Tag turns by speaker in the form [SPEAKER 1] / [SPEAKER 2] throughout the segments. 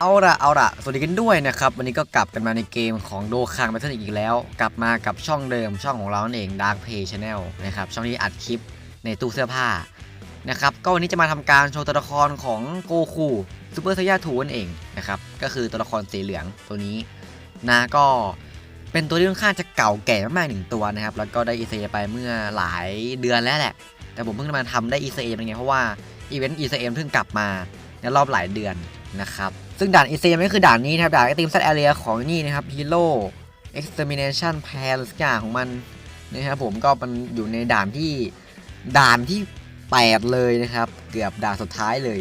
[SPEAKER 1] เอาละเอาละสวัสดีกันด้วยนะครับ วันนี้ก็กลับกันมาในเกมของโดคังแบทเทิลอีกแล้ว กลับมากับช่องเดิมช่องของเรานั่นเอง Dark Play Channel นะครับ ช่องที่อัดคลิปในตู้เสื้อผ้านะครับ ก็วันนี้จะมาทำการโชว์ตัวละครของโกคูซูเปอร์ไซย่าทูนั่นเองนะครับ ก็คือตัวละครสีเหลืองตัวนี้นะก็เป็นตัวที่ค่อนข้างจะเก่าแก่มากๆหนึ่งตัวนะครับ แล้วก็ได้อีเซไปเมื่อหลายเดือนแล้วแหละ แต่ผมเพิ่งมาทำได้อีเซเป็นไงเพราะว่าอีเวนต์อีเซเพิ่งกลับมาในรอบหลายเดือนนะครับ ซึ่งด่านอีเซไม่คือด่านนี้นะครับด่านไอติมซัดแอเรียของนี่นะครับฮีโร่ extermination plan สักอย่าของมันนะครับผมก็มันอยู่ในด่านที่ด่านที่ 8 เลยนะครับ เกือบด่านสุดท้ายเลย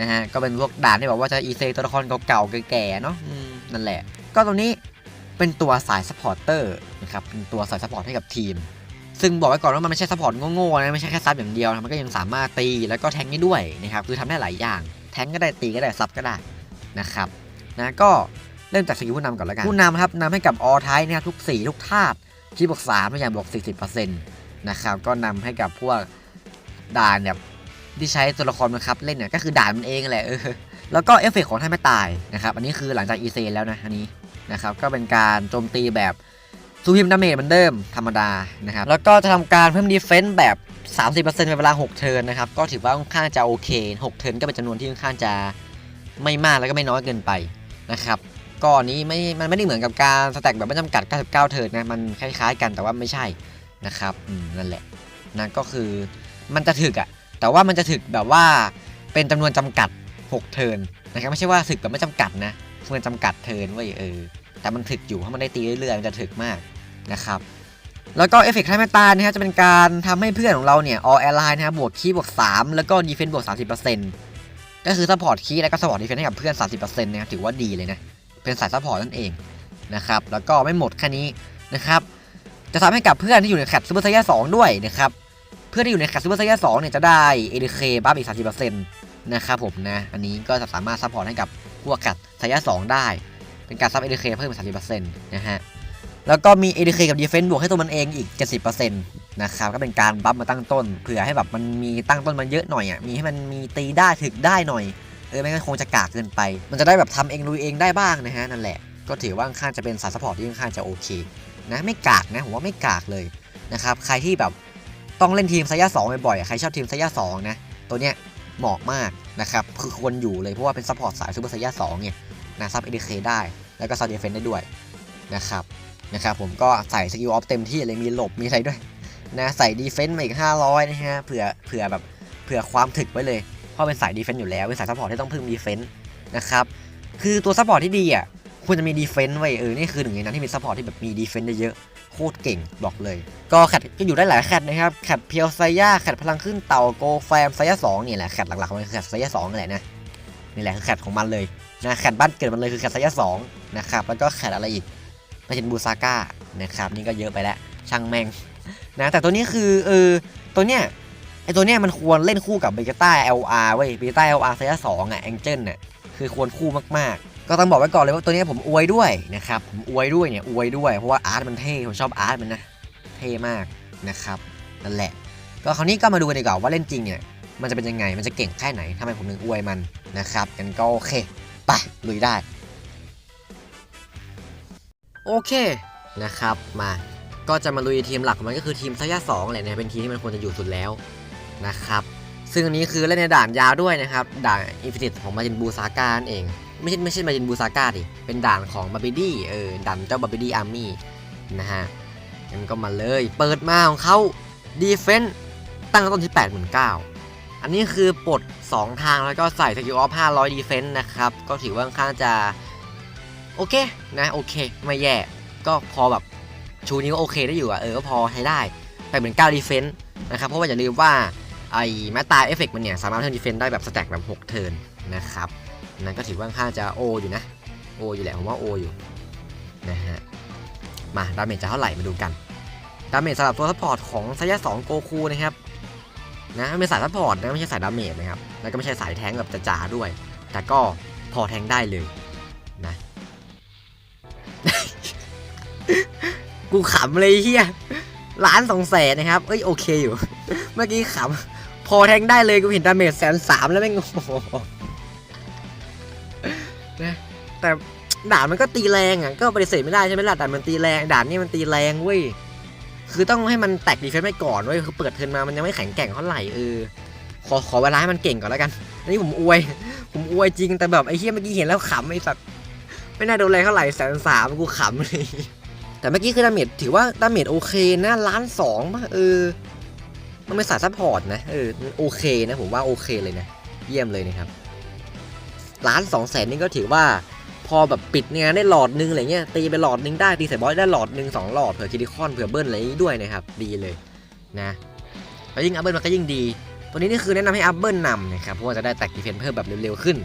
[SPEAKER 1] นะฮะก็เป็นพวกด่านที่แบบว่าจะอีเซตัวละครเก่าๆแก่ๆเนาะนั่นแหละ ก็ตรงนี้เป็นตัวสายซัพพอร์เตอร์นะครับเป็นตัวสายซัพพอร์ตให้กับทีม ซึ่งบอกไว้ก่อนว่ามันไม่ใช่ซัพพอร์ตโง่ๆนะไม่ใช่แค่ซับอย่างเดียวมันก็ยังสามารถตีแล้วก็แทงได้ด้วยนะครับคือทำได้หลายอย่าง แทงก็ได้ตีก็ได้ซับก็ได้ นะครับนะก็เริ่มจากสกิลผู้นำก่อนแล้วกันผู้นำครับนำให้กับออไทนะครับทุกสีทุกธาตุที่บวก3ตัวอย่างบวก40%นะครับก็นำให้กับพวกด่านแบบที่ใช้ตัวละครบังคับเล่นเนี่ยก็คือด่านมันเองแหละเออแล้วก็เอฟเฟกต์ของท่านไม่ตายนะครับอันนี้คือหลังจากอีเซแล้วนะอันนี้นะครับก็เป็นการโจมตีแบบซูพิมดาเมจเหมือนเดิมธรรมดานะครับแล้วก็จะทำการเพิ่มดีเฟนต์แบบ 30%ในเวลา 6 เทิร์นนะครับก็ถือว่าค่อนข้างจะโอเค 6 เทิร์นก็เป็นจำนวนที่ค่อนข้างจะ ไม่มากแล้วก็ไม่น้อยเกินไปนะครับก็อันนี้ไม่ มันไม่ได้เหมือนกับการสแต็กแบบไม่จำกัด 99 เทิร์นนะ มันคล้ายๆ กันแต่ว่าไม่ใช่นะครับนั่นแหละนะก็คือมันจะถึกอะแต่ว่ามันจะถึกแบบว่าเป็นจำนวนจำกัด 6 เทิร์นนะครับไม่ใช่ว่าถึกแบบไม่จำกัดนะมันจำกัดเทิร์นไว้เออแต่มันถึกอยู่เพราะมันได้ตีเรื่อยๆมันจะถึกมากนะครับแล้วก็เอฟเฟกต์ท่าแม่ตานะครับจะเป็นการทำให้เพื่อนของเราเนี่ยออแอร์ไลน์นะครับบวกคีย์บวก 3 แล้วก็ดีเฟนต์บวก 30% ก็คือซัพพอร์ตคีย์แล้วก็ซัพพอร์ตดีเฟนต์ให้กับเพื่อน 30%นะครับถือว่าดีเลยนะ เป็นสายซัพพอร์ตนั่นเองนะครับ แล้วก็ไม่หมดแค่นี้นะครับ จะทำให้กับเพื่อนที่อยู่ในแคทซูเปอร์ไซย่า2ด้วยนะครับ เพื่อนที่อยู่ในแคทซูเปอร์ไซย่า2เนี่ยจะได้เอเดเคบัฟอีก 30%นะครับผมนะ อันนี้ก็จะสามารถซัพพอร์ตให้กับพวกแคทไซย่า2ได้ เป็นการซับ ADK เพิ่มเป็น30%นะฮะ แล้วก็มี ADK กับ Defense บวกให้ตัวมันเองอีก 70%น นะครับก็เป็นการบัฟมาตั้งต้นเผื่อให้แบบมันมีตั้งต้นมันเยอะหน่อยอะมีให้มันมีตีได้ถึกได้หน่อยเออไม่งั้นคงจะกากเกินไป มันจะได้แบบทำเองลุยเองได้บ้างนะฮะนั่นแหละก็ถือว่าค่อนข้าจะเป็นสายซัพพอร์ตที่ค่อนข้างจะโอเคนะไม่กากนะผมว่าไม่กากเลยนะครับใครที่แบบต้องเล่นทีมไซย่า2บ่อยๆอะใครชอบทีมไซย่า2นะตัวเนี้ยเหมาะมากนะครับคือควรอยู่เลยเพราะว่าเป็นซัพพอร์ตสายซูเปอร์ไซย่า2เนี่ยนะซับ ADK ได้แล้วก็ซับดีเฟนได้ด้วยนะครับนะครับผมก็ใส่สกิลออฟเต็มที่เลยมีหลบมีอะไรด้วย นะใส่ดีเฟนต์มาอีก 500 นะฮะเผื่อเผื่อแบบเผื่อความถึกไว้เลย เพราะเป็นสายดีเฟนต์อยู่แล้วเป็นสายซัพพอร์ตที่ต้องพึ่งดีเฟนต์นะครับคือตัวซัพพอร์ตที่ดีอะควรจะมีดีเฟนต์ไว้เออนี่คือหนึ่งในนั้นที่มีซัพพอร์ตที่แบบมีดีเฟนต์เยอะๆโคตรเก่งบอกเลย ก็แคทก็อยู่ได้หลายแคทนะครับแคทเพียวไซย่าแคทพลังขึ้นเต่าโกแฟมไซย่าสองนี่แหละแคทหลักๆของมันคือแคทไซย่าสองนี่แหละนะนี่แหละคือแคทของมันเลยนะแคดบ้านเกิดมันเลยคือแคดไซยาสองนะครับแล้วก็แคดอะไรอีกมาจินบูซาก้านะครับนี่ก็เยอะไปแล้วช่างแม่ง นะแต่ตัวนี้คือเออตัวเนี้ยไอตัวเนี้ยมันควรเล่นคู่กับเบเกต้า LR เว้ยเบเกต้า LR ไซยาสองอะแองเจิลน่ะคือควรคู่มากๆ ก็ต้องบอกไว้ก่อนเลยว่าตัวเนี้ยผมอวยด้วยนะครับผมอวยด้วยเนี่ยอวยด้วยเพราะว่าอาร์ตมันเท่ผมชอบอาร์ตมันนะเท่มากนะครับนั่นแหละ ก็คราวนี้ก็มาดูกันดีกว่าว่าเล่นจริงเนี่ยมันจะเป็นยังไงมันจะเก่งแค่ไหนทำไมผมถึงอวยมันนะครับกันก็โอเคไปลุยได้ โอเคนะครับมา ก็จะมาลุยทีมหลักของมันก็คือทีมซัยยาสองแหละนะเป็นทีมที่มันควรจะอยู่สุดแล้วนะครับซึ่งอันนี้คือเล่นในด่านยาวด้วยนะครับด่านอินฟินิตของมาจินบูซาก้านั่นเอง ไม่ใช่ไม่ใช่มาจินบูซาก้าดิเป็นด่านของบาบิดี้เออด่านเจ้าบาบิดี้อาร์มี่นะฮะงั้นก็มาเลยเปิดมาของเขาดีเฟนต์ตั้งต้นที่89,000อันนี้คือปลด 2 ทางแล้วก็ใส่สกิลออฟ500ดีเฟนต์นะครับก็ถือว่าค่อนข้างจะโอเคนะโอเค ไม่แย่ก็พอแบบ ชูนี้ก็โอเคได้อยู่อะเออก็พอใช้ได้ไปเหมือน9ดีเฟนต์นะครับเพราะว่าอย่าลืมว่าไอ้แมตตาเอฟเฟกมันเนี่ยสามารถเทิร์นดีเฟนต์ได้แบบสแต็กแบบ6เทิร์นนะครับนั่นก็ถือว่าค่าจะโออยู่นะโออยู่แหละผมว่าโออยู่นะฮะมาดาเมจจะเท่าไหร่มาดูกันดาเมจสำหรับตัวซัพพอร์ตของไซยะ2โกคูนะครับนะไม่ใช่สายซัพพอร์ตนะไม่ใช่สายดาเมจนะครับแล้วก็ไม่ใช่สายแทงแบบจ๋าๆด้วย แต่ก็พอแทงได้เลยนะ กูขำเลยเฮียล้านสองแสนนะครับ เอ้ยโอเคอยู่ เมื่อกี้ขำ พอแทงได้เลยกูเห็นดาเมจแสนสามแล้วแม่งโหนะแต่ด่านมันก็ตีแรงอะก็ปฏิเสธไม่ได้ใช่ไหมล่ะด่านมันตีแรงด่านนี้มันตีแรงเว้ยคือต้องให้มันแตกดีเฟนต์ไปก่อนเว้ยคือเปิดเทินมามันยังไม่แข็งแกร่งเท่าไหร่เออขอขอเวลาให้มันเก่งก่อนแล้วกันอันนี้ผมอวย ผมอวยจริงแต่แบบไอ้เฮียเมื่อกี้เห็นแล้วขำไอ้สัตว์ไม่น่าโดนแรงเท่าไหร่แสนสามกูขำเลย แต่เมื่อกี้คือดาเมจถือว่าดาเมจโอเคนะล้านสองป่ะเออ มันเป็นสายซัพพอร์ตนะเออโอเคนะผมว่าโอเคเลยนะ เยี่ยมเลยนะครับล้านสองแสนนี่ก็ถือว่าพอแบบปิดงานได้หลอดนึงอะไรเงี้ยตีไปหลอดนึงได้ตีใส่บอสได้หลอดนึงสองหลอดเผื่อคิดิคอนเผื่อเบิ้ลอะไรอย่างนี้ด้วยนะครับดีเลยนะแล้วยิ่งอัพเบิลมันก็ยิ่งดี ตัวนี้นี่คือแนะนำให้อัพเบิลนำนะครับเพราะว่าจะได้แตกดีเฟนเพิ่มแบบเร็วๆขึ้น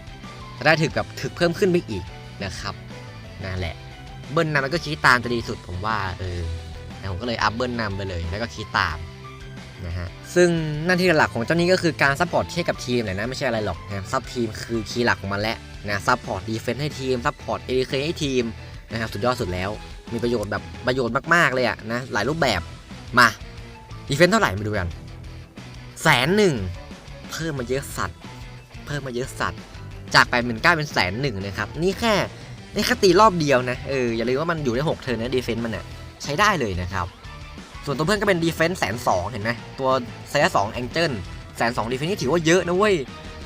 [SPEAKER 1] จะได้ถึกแบบถึกเพิ่มขึ้นไปอีกนะครับนั่นแหละ เบิ้ลนำแล้วก็คีตามจะดีสุดผมว่าเออแต่ผมก็เลยอัพเบิ้ลนำไปเลยแล้วก็คีตามนะฮะซึ่งหน้าที่หลักของเจ้านี้ก็คือการซัพพอร์ตเทียกับทีมแหละนะไม่ใช่อะไรหรอกนะซับทีมคือคีย์หลักของมันแหละนะซัพพอร์ตดีเฟนส์ให้ทีมซัพพอร์ตเอเคให้ทีมนะครับสุดยอดสุดแล้ว มีประโยชน์แบบประโยชน์มากๆเลยอะนะหลายรูปแบบมาดีเฟนส์เท่าไหร่มาดูกันแสนหนึ่งเพิ่มมาเยอะสัตว์ เพิ่มมาเยอะสัตว์ จากแปดหมื่นเก้าเป็นแสนหนึ่งนะครับนี่แค่ นี่แค่ตีรอบเดียวนะ เออ อย่าลืมว่ามันอยู่ได้ 6 เทิร์นนะดีเฟนต์มันเนี่ยใช้ได้เลยนะครับ ส่วนตัวเพื่อนก็เป็นดีเฟนต์แสนสองเห็นไหมตัวไซส์สองแองเจิลแสนสองดีเฟนต์นี่ถือว่าเยอะนะเว้ย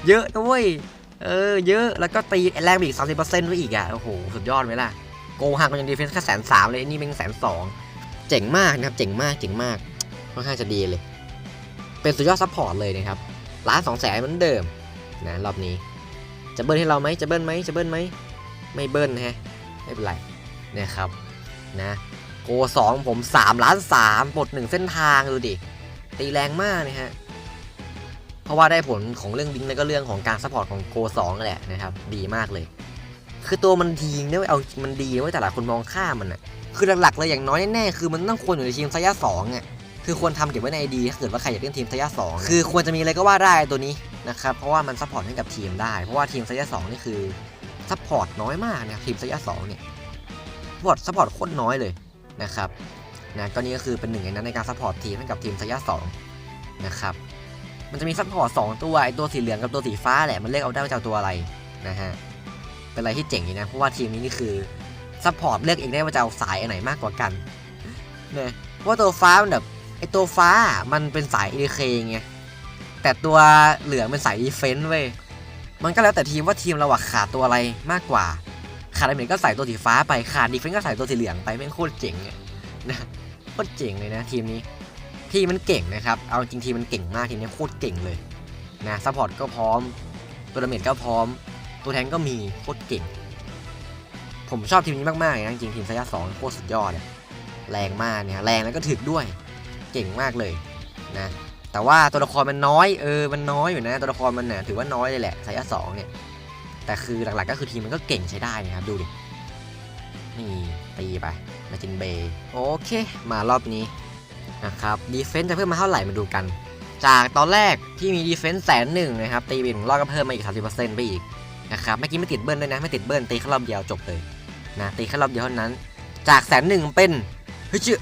[SPEAKER 1] เยอะนะเว้ย เออ เยอะ แล้วก็ตีแรงไปอีก30%ไว้อีกอะ โอ้โห สุดยอดไหมล่ะ โกหักมันยังดีเฟนต์แค่แสนสามเลยนนี่เป็นแสนสองเจ๋งมากนะครับ เจ๋งมาก เจ๋งมาก ค่อนข้างจะดีเลย เป็นสุดยอดซัพพอร์ตเลยนะครับ ล้านสองแสนเหมือนเดิมนะรอบนี้ จะเบิ้ลให้เราไหมจะเบิ้ลไหมจะเบิ้ลไหม ไม่เบิ้ลนะฮะไม่เป็นไรนะครับนะโกสองผม3ล้าน3ปลดหนึ่งเส้นทางดูดิ ตีแรงมากนะฮะ เพราะว่าได้ผลของเรื่องบิงแล้วก็เรื่องของการซัพพอร์ตของโกสองนั่แหละนะครับ ดีมากเลย คือตัวมันดีนะเว้ยเอามันดีนะว้ยแต่ลายคนมองข้ามมันอะคือหลักๆเลยอย่างน้อยแน่ๆคือมันต้องควรอยู่ในทีมไซยะสองอะคือควรทำเก็บไว้ในไอดีถ้าเกิดว่าใครอยากเล่นทีมไซยะสองคือควรจะมีอะไรก็ว่าได้ตัวนี้นะครับเพราะว่ามันซัพพอร์ตให้กับทีมได้ เพราะว่าทีมไซยะสองนี่คือ ซัพพอร์ตน้อยมากนะทีมสยะสองเนี่ยซัพพอร์ตซัพพอร์ตโคตรน้อยเลยนะครับนะก็นี่ก็คือเป็นหนึ่งในนั้นในการซัพพอร์ตทีมให้กับทีมสยะสองนะครับมันจะมีซัพพอร์ตสองตัวไอตัวสีเหลืองกับตัวสีฟ้าแหละมันเลือกเอาได้ว่าจะเอาตัวอะไรนะฮะเป็นอะไรที่เจ๋งดีนะเพราะว่าทีมนี้นี่คือซัพพอร์ตเลือกเองได้ว่าจะเอาสายอันไหนมากกว่ากันเนี่ยเพราะตัวฟ้ามันแบบไอตัวฟ้ามันเป็นสาย EDK ไงแต่ตัวเหลืองเป็นสายดีเฟนส์เว้ย มันก็แล้วแต่ทีมว่าทีมเราอะขาดตัวอะไรมากกว่า ขาดดาเมจก็ใส่ตัวสีฟ้าไป ขาดดีเฟนก็ใส่ตัวสีเหลืองไปแม่งโคตรเจ๋งนะโคตรเจ๋งเลยนะทีมนี้ ทีมมันเก่งนะครับ เอาจริงทีมมันเก่งมากทีมนี้โคตรเก่งเลยนะซัพพอร์ตก็พร้อม ตัวดาเมจก็พร้อม ตัวแทงก็มีโคตรเก่ง ผมชอบทีมนี้มากๆเลยนะจริงทีมไซยะสองโคตรสุดยอดอะแรงมากเนี่ยแรงแล้วก็ถึกด้วย เก่งมากเลยนะ แต่ว่าตัวละครมันน้อยเออมันน้อยอยู่นะตัวละครมันเนี่ยถือว่าน้อยเลยแหละไซยะสองเนี่ยแต่คือหลักๆก็คือทีมมันก็เก่งใช้ได้นะครับดูดินี่ตีไปมาจินเบย์โอเคมารอบนี้นะครับดีเฟนส์จะเพิ่มมาเท่าไหร่มาดูกัน จากตอนแรกที่มีดีเฟนส์แสนหนึ่งนะครับตีไปหนึ่งรอบก็เพิ่มมาอีก 30%ไปอีกนะครับเมื่อกี้ไม่ติดเบิ้ลด้วยนะไม่ติดเบิ้ลตีแค่รอบเดียวจบเลยนะตีแค่รอบเดียวเท่านั้น จากแสนหนึ่งเป็นเฮ้ยเชื่อ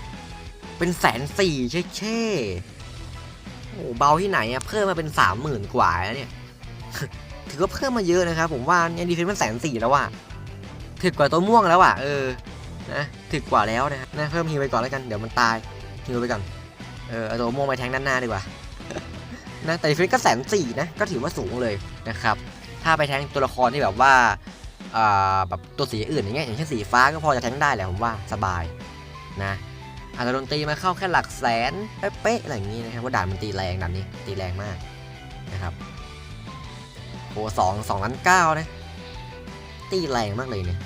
[SPEAKER 1] เป็นแสนสี่เช่เช่ โอ้เบาที่ไหนอะเพิ่มมาเป็นสามหมื่นกว่าแล้วเนี่ย ถือว่าเพิ่มมาเยอะนะครับ ผมว่าเนี่ยดีเฟนซ์มันแสนสี่แล้วว่ะถึกกว่าตัวม่วงแล้วอะเออนะถึกกว่าแล้วนะนะเพิ่มฮิวไปก่อนแล้วกันเดี๋ยวมันตายฮิวไปก่อนเออเอาตัวม่วงไปแทงด้านหน้าดีกว่านะแต่ดีเฟนซ์ก็แสนสี่นะก็ถือว่าสูงเลยนะครับ ถ้าไปแทงตัวละครที่แบบว่าอ่าแบบตัวสีอื่นอย่างเงี้ยอย่างเช่นสีฟ้าก็พอจะแทงได้แหละผมว่าสบายนะ อาจจะโดนตีมาเข้าแค่หลักแสนเป๊ะๆอะไรอย่างนี้นะครับว่าด่านมันตีแรงด่านนี้ตีแรงมากนะครับโอ้สองสองล้านเก้านะ ตีแรงมากเลยเนี่ย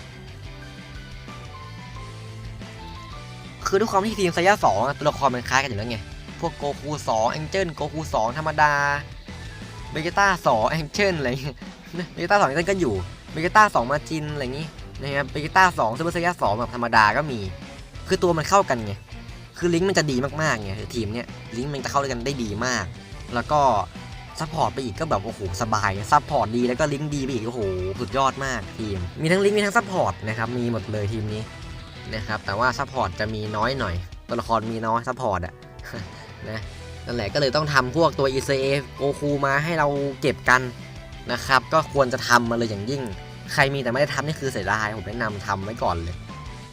[SPEAKER 1] คือด้วยความที่ทีมไซย่าสองตัวละครมันคล้ายกันอยู่แล้วไง พวกโกคูสองแองเจิลโกคูสองธรรมดาเบเกต้าสองแองเจิลอะไรเงี้ยเบเกต้าสองแองเจิลก็อยู่เบเกต้าสองมาจินอะไรอย่างงี้นะครับเบเกต้าสองซูเปอร์ไซย่าสองแบบธรรมดาก็มี คือตัวมันเข้ากันไง คือลิงก์มันจะดีมากๆไงทีมเนี้ยลิงก์มันจะเข้าด้วยกันได้ดีมาก แล้วก็ซัพพอร์ตไปอีกก็แบบโอ้โหสบายซัพพอร์ตดีแล้วก็ลิงก์ดีไปอีกโอ้โหสุดยอดมากทีม มีทั้งลิงก์มีทั้งซัพพอร์ตนะครับมีหมดเลยทีมนี้นะครับแต่ว่าซัพพอร์ตจะมีน้อยหน่อย ตัวละครมีน้อยซัพพอร์ตอะนะนั่นแหละก็เลยต้องทำพวกตัว ECA โกคูมาให้เราเก็บกันนะครับก็ควรจะทำมาเลยอย่างยิ่ง ใครมีแต่ไม่ได้ทำนี่คือเสียดายผมแนะนำทำไว้ก่อนเลย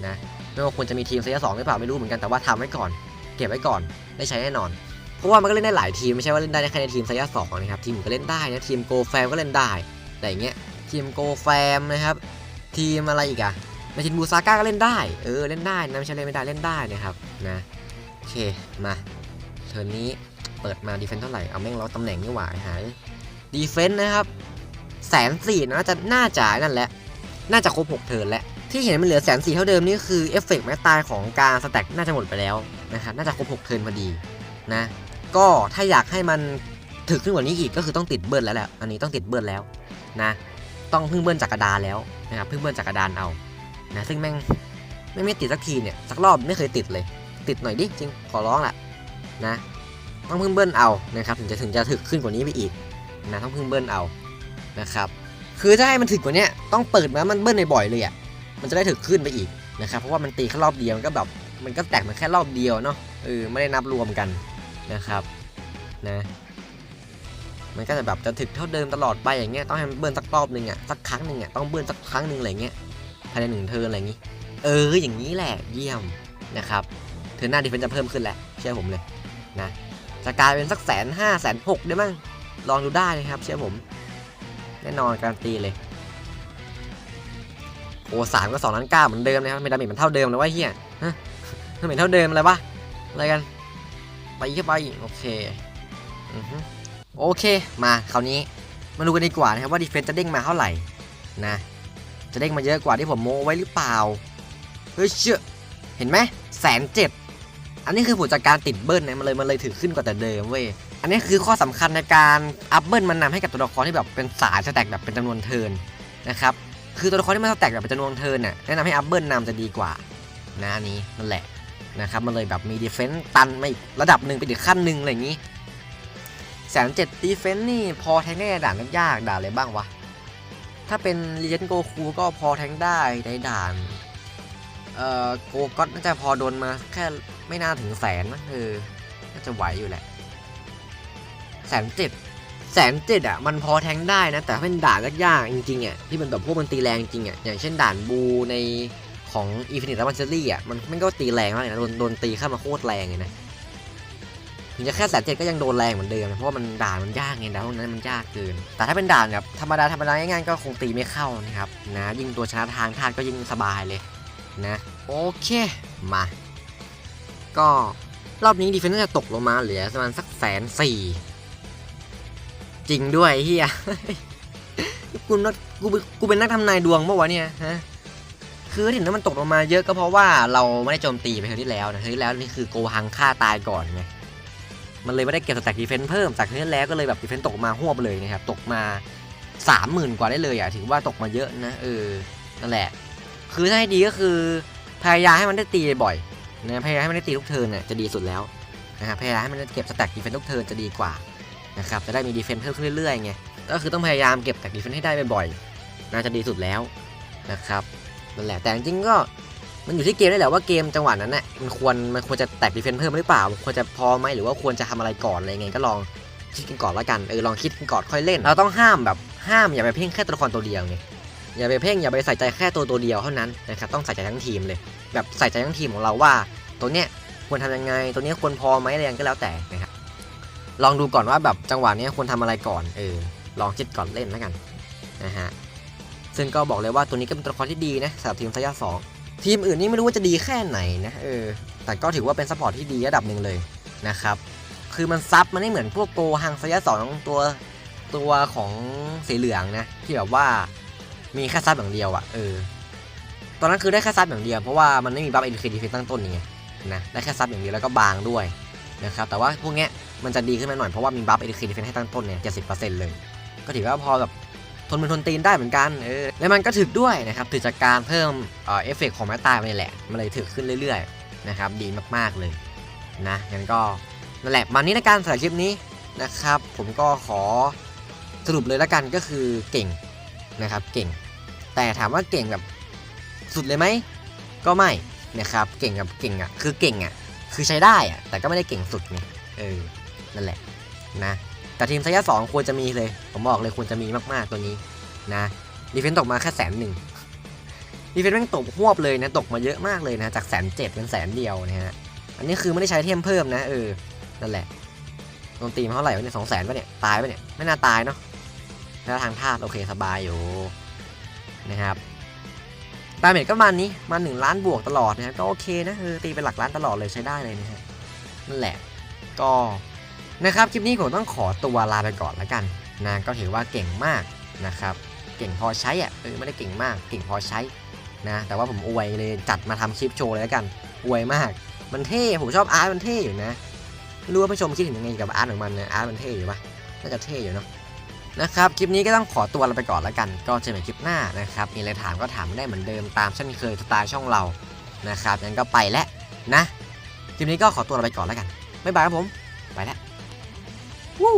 [SPEAKER 1] นะ ไม่ว่าควรจะมีทีมซีซั่นสองหรือเปล่าไม่รู้เหมือนกันแต่ว่าทำไว้ก่อน เก็บไว้ก่อนได้ใช้แน่นอน เพราะว่ามันก็เล่นได้หลายทีมไม่ใช่ว่าเล่นได้แค่ในทีมซีซั่นสองนะครับทีมก็เล่นได้นะทีมโกแฟมก็เล่นได้แต่อย่างเงี้ยทีมโกแฟมนะครับทีมอะไรอีกอะในทีมบูซาก้าก็เล่นได้ เออเล่นได้นะไม่ใช่เล่นไม่ได้เล่นได้นะครับนะโอเคมาเทิร์นนี้เปิดมาดีเฟนต์เท่าไหร่เอาแม่งเราตำแหน่งนี่หว่าหายดีเฟนต์นะครับแสนสี่น่าจะน่าจะนั่นแหละน่าจะครบ6เทิร์นแล้ว ที่เห็นมันเหลือแสนสี่เท่าเดิมนี่คือเอฟเฟกต์แม้ตายของการสแต็กน่าจะหมดไปแล้วนะครับน่าจะครบ6เทิร์นพอดีนะก็ถ้าอยากให้มันถึกขึ้นกว่านี้อีกก็คือต้องติดเบิร์นแล้วแหละอันนี้ต้องติดเบิร์นแล้วนะต้องพึ่งเบิร์นจากกระดานแล้วนะครับพึ่งเบิร์นจากกระดานเอานะซึ่งแม่งไม่ไม่ติดสักทีเนี่ยสักรอบไม่เคยติดเลย ติดหน่อยดิจริงขอร้องแหละนะต้องพึ่งเบิร์นเอานะครับถึงจะถึงจะถึกขึ้นกว่านี้ไปอีกนะต้องพึ่งเบิร์นเอานะครับคือถ้าให้มันถึกกว่านี้ต้องเปิดมามันเบิ้ลบ่อยเลยอะ มันจะได้ถึกขึ้นไปอีกนะครับเพราะว่ามันตีแค่รอบเดียวมันก็แบบมันก็แตกมันแค่รอบเดียวเนาะเออไม่ได้นับรวมกันนะครับนะมันก็จะแบบจะถึกเท่าเดิมตลอดไปอย่างเงี้ยต้องให้มันเบิ้ลสักรอบหนึ่งอะสักครั้งหนึ่งอะต้องเบิ้ลสักครั้งหนึ่งอะไรเงี้ยภายในหนึ่งเทิร์นอะไรอย่างงี้ เอออย่างนี้แหละเยี่ยมนะครับเทิร์นหน้าดีเฟนจะเพิ่มขึ้นแหละเชื่อผมเลยนะจะกลายเป็นสักแสนห้าแสนหกได้มั้งลองดูได้นะครับ เชื่อผม แน่นอนการันตีเลย โอ้สามก็สองล้านเก้าเหมือนเดิมนะครับไม่ดาเมจมันเท่าเดิมเลยว่าเฮียฮะดาเมจเท่าเดิมอะไรวะอะไรกัน ไปเข้าไปโอเคอือฮึโอเคมาคราวนี้มาดูกันดีกว่านะครับว่าดีเฟนจะเด้งมาเท่าไหร่นะ จะเด้งมาเยอะกว่าที่ผมโมไว้หรือเปล่าเฮ้ยเชื่อเห็นไหมแสนเจ็ดอันนี้คือผลจากการติดเบิ้ลนะมันเลยมันเลยถือขึ้นกว่าแต่เดิมเว้ยอันนี้คือข้อสำคัญในการอัพเบิ้ลมันนำให้กับตัวละครที่แบบเป็นสายสแต็กแบบเป็นจำนวนเทินนะครับ คือตัวละครที่มันสแต็กแบบเป็นจำนวนเทิร์นน่ะแนะนำให้อัพเบิลนำจะดีกว่านะอันนี้นั่นแหละนะครับมันเลยแบบมีดีเฟนต์ตันไมาอีกระดับหนึ่งไปอีกขั้นหนึ่งอะไรอย่างนี้แสนเจ็ดดีเฟนต์นี่พอแทงได้ด่านยากด่านอะไรบ้างวะ ถ้าเป็นลีเจนโกคูก็พอแทงได้ในด่านเอ่อโกก็น่าจะพอโดนมาแค่ไม่น่าถึงแสนนะเออน่าจะไหวอยู่แหละแสนเจ็ด แสนเจ็ดอะมันพอแทงได้นะ แต่ถ้าเป็นด่านยากๆจริงๆอะที่มันแบบพวกมันตีแรงจริงอะอย่างเช่นด่านบูในของอีฟินิตและมันเชอรี่อะมันมันก็ตีแรงมากเลยนะโดนโดนตีเข้ามาโคตรแรงเลยนะถึงจะแค่แสนเจ็ดก็ยังโดนแรงเหมือนเดิมนะเพราะว่ามันด่านมันยากไงด่านพวกนั้นมันยากเกิน แต่ถ้าเป็นด่านแบบธรรมดาธรรมดาง่ายๆก็คงตีไม่เข้านะครับนะยิ่งตัวชนะทางทานก็ยิ่งสบายเลยนะโอเคมาก็รอบนี้ดีเฟนซ์จะตกลงมาเหลือประมาณสักแสนสี่ จริงด้วยเฮียกูนักกูเป็นกูเป็นนักทำนายดวงเมื่อวะเนี่ยฮะคือเห็นว่ามันตกลงมาเยอะก็เพราะว่าเราไม่ได้โจมตีไปเทอร์ที่แล้วนะเทอร์ที่แล้วนี่คือโกฮังฆ่าตายก่อนไงมันเลยไม่ได้เก็บสแต็กดีเฟนซ์เพิ่มจากเทอร์ที่แล้วก็เลยแบบดีเฟนซ์ตกมาหวบเลยนะครับตกมาสามหมื่นกว่าได้เลยอะถือว่าตกมาเยอะนะเออนั่นแหละ คือถ้าให้ดีก็คือพยายามให้มันได้ตีบ่อยนะพยายามให้มันได้ตีทุกเทิร์นเนี่ยจะดีสุดแล้วนะครับพยายามให้มันได้เก็บสแต็กดีเฟนซ์ทุกเทิร์นจะดีกว่า นะครับจะได้มีดีเฟนซ์เพิ่มขึ้นเรื่อยๆไงก็คือต้องพยายามเก็บแต่ดีเฟนซ์ให้ได้บ่อยๆน่าจะดีสุดแล้วนะครับนั่นแหละแต่จริงๆก็มันอยู่ที่เกมนี่แหละว่าเกมจังหวะนั้นน่ะมันควรมันควรจะแตกดีเฟนซ์เพิ่มหรือเปล่า ควรจะพอไหมหรือว่าควรจะทำอะไรก่อนอะไรไงก็ลองคิดกันก่อนละกันเออลองคิดกันก่อนค่อยเล่น เราต้องห้ามแบบห้ามอย่าไปเพ่งแค่ตัวละครตัวเดียวไงอย่าไปเพ่งอย่าไปใส่ใจแค่ตัวตัวเดียวเท่านั้นนะครับต้องใส่ใจทั้งทีมเลย แบบใส่ใจทั้งทีมของเราว่า ตัวเนี้ยควรทำยังไง ตัวเนี้ยควรพอไหมอะไรยังก็แล้วแต่นะ ลองดูก่อนว่าแบบจังหวะนี้ควรทำอะไรก่อนเออลองคิดก่อนเล่นแล้วกันนะฮะซึ่งก็บอกเลยว่าตัวนี้ก็เป็นตัวละครที่ดีนะสำหรับทีมไซยาสองทีมอื่นนี่ไม่รู้ว่าจะดีแค่ไหนนะเออแต่ก็ถือว่าเป็นซัพพอร์ตที่ดีระดับหนึ่งเลยนะครับคือมันซับมันไม่เหมือนพวกโกฮังไซยาสองตัวตัวของสีเหลืองนะที่แบบว่ามีแค่ซับอย่างเดียวอะ่ะเออตอนนั้นคือได้แค่ซับอย่างเดียวเพราะว่ามันไม่มีบัฟเอ็นเคดีฟิตั้งต้นยังไงนะได้แค่ซับอย่างเดียวแล้วก็บางด้วย นะครับแต่ว่าพวกเนี้ยมันจะดีขึ้นมาหน่อยเพราะว่ามีบัฟเอ d ค a ดีเฟนให้ตั้งต้นเนี่ยเจ็ดสิบเปอร์เซ็นต์เลย ก็ถือว่าพอแบบทนมือทนตีนได้เหมือนกันเออแล้วมันก็ถึกด้วยนะครับถึกจากการเพิ่มเอ่อฟเฟกของแมตตาไปนี่แหละมันเลยถึกขึ้นเรื่อยๆนะครับดีมากๆเลยนะงั้นก็นั่นแหละมานี้ในการสำหรับคลิปนี้นะครับ ผมก็ขอสรุปเลยละกันก็คือเก่งนะครับเก่ง แต่ถามว่าเก่งแบบสุดเลยไหมก็ไม่นะครับเก่งกับเก่งอะคือเก่งอะ คือใช้ได้อะแต่ก็ไม่ได้เก่งสุดไงเออนั่นแหละนะแต่ทีมไซยาสองควรจะมีเลย ผมบอกเลยควรจะมีมากๆตัวนี้นะดีเฟนต์ตกมาแค่แสนหนึ่งดีเฟนต์แม่งตกหวบเลยนะตกมาเยอะมากเลยนะจากแสนเจ็ดเป็นแสนเดียวนะฮะอันนี้คือไม่ได้ใช้เทมเพิ่มนะเออนั่นแหละโดนตีมาเท่าไหร่วะเนี่ยสองแสนปะเนี่ยตายปะเนี่ยไม่น่าตายเนาะแล้วทางธาตุโอเคสบายอยู่นะครับ ดาเมจก็ประมาณนี้มาหนึ่งล้านบวกตลอดนะฮะก็โอเคนะเออตีเป็นหลักล้านตลอดเลยใช้ได้เลยนะฮะนั่นแหละก็นะครับคลิปนี้ผมต้องขอตัวลาไปก่อนแล้วกันนะก็ถือว่าเก่งมากนะครับ เก่งพอใช้อะเออไม่ได้เก่งมาก เก่งพอใช้นะ แต่ว่าผมอวยเลยจัดมาทำคลิปโชว์เลยแล้วกันอวยมาก มันเท่ผมชอบอาร์ตมันเท่อยู่นะไม่รู้ว่าผู้ชมคิดเห็นยังไงกับอาร์ตของมันนะอาร์ตมันเท่อยู่ปะน่าจะเท่อยู่เนาะ นะครับ คลิปนี้ก็ต้องขอตัวลาไปก่อนแล้วกัน ก็เจอกันคลิปหน้านะครับ มีอะไรถามก็ถามได้เหมือนเดิมตามเช่นเคยสไตล์ช่องเรา นะครับงั้นก็ไปแล้วนะ คลิปนี้ก็ขอตัวลาไปก่อนแล้วกัน บ๊ายบายครับผม ไปแล้ววู้